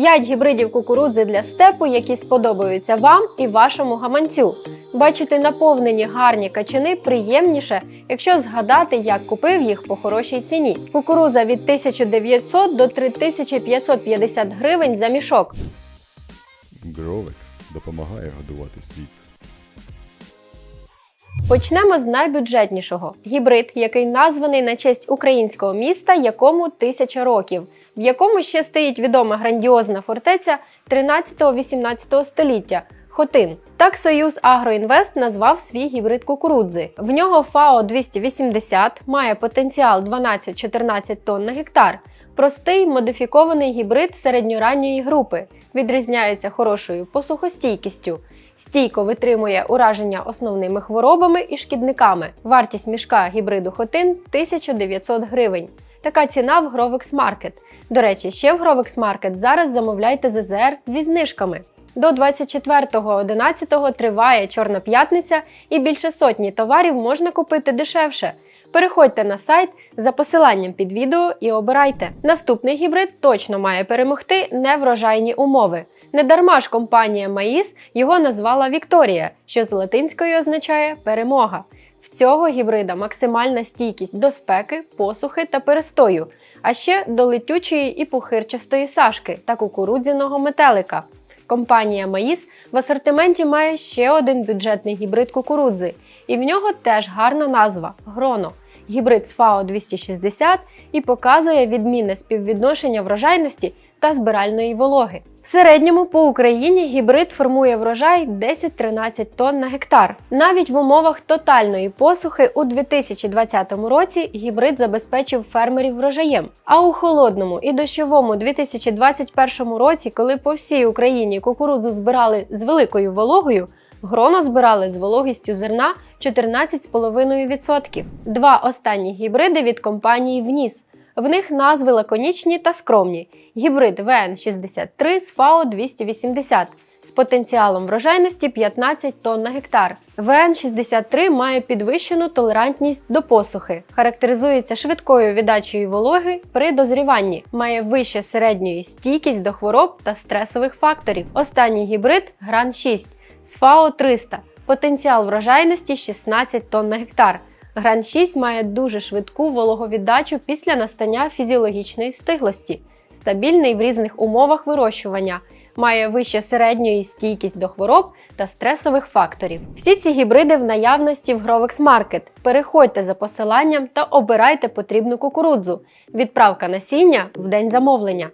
5 гібридів кукурудзи для степу, які сподобаються вам і вашому гаманцю. Бачити наповнені гарні качани приємніше, якщо згадати, як купив їх по хорошій ціні. Кукуруза від 1900 до 3550 гривень за мішок. Гровекс допомагає годувати світ. Почнемо з найбюджетнішого гібрид, який названий на честь українського міста, якому тисяча років, в якому ще стоїть відома грандіозна фортеця 13-18 століття. Хотин. Так Союз Агроінвест назвав свій гібрид кукурудзи. В нього ФАО 280 має потенціал 12-14 тонн на гектар. Простий модифікований гібрид середньоранньої групи. Відрізняється хорошою посухостійкістю. Стійко витримує ураження основними хворобами і шкідниками. Вартість мішка гібриду Хотин 1900 гривень. Така ціна в Grovex Market. До речі, ще в Grovex Market зараз замовляйте ЗЗР зі знижками. До 24.11 триває Чорна п'ятниця і більше сотні товарів можна купити дешевше. Переходьте на сайт за посиланням під відео і обирайте. Наступний гібрид точно має перемогти неврожайні умови. Недарма ж компанія Маїс його назвала Вікторія, що з латинської означає перемога. В цього гібрида максимальна стійкість до спеки, посухи та перестою, а ще до летючої і пухирчастої сашки та кукурудзяного метелика. Компанія Маїс в асортименті має ще один бюджетний гібрид кукурудзи, і в нього теж гарна назва Гроно. Гібрид ФАО 260 і показує відмінне співвідношення врожайності та збиральної вологи. В середньому по Україні гібрид формує врожай 10-13 тонн на гектар. Навіть в умовах тотальної посухи у 2020 році гібрид забезпечив фермерів врожаєм. А у холодному і дощовому 2021 році, коли по всій Україні кукурудзу збирали з великою вологою, гроно збирали з вологістю зерна 14,5%. Два останні гібриди від компанії Вніс. В них назви лаконічні та скромні. Гібрид ВН63 з ФАО 280 з потенціалом врожайності 15 тонн на гектар. ВН63 має підвищену толерантність до посухи, характеризується швидкою віддачею вологи при дозріванні, має вище середньої стійкість до хвороб та стресових факторів. Останній гібрид Гран 6 з ФАО 300, потенціал врожайності 16 тонн на гектар. Гран 6 має дуже швидку вологовіддачу після настання фізіологічної стиглості, стабільний в різних умовах вирощування, має вище середньої стійкість до хвороб та стресових факторів. Всі ці гібриди в наявності в Grovex Market. Переходьте за посиланням та обирайте потрібну кукурудзу. Відправка насіння в день замовлення.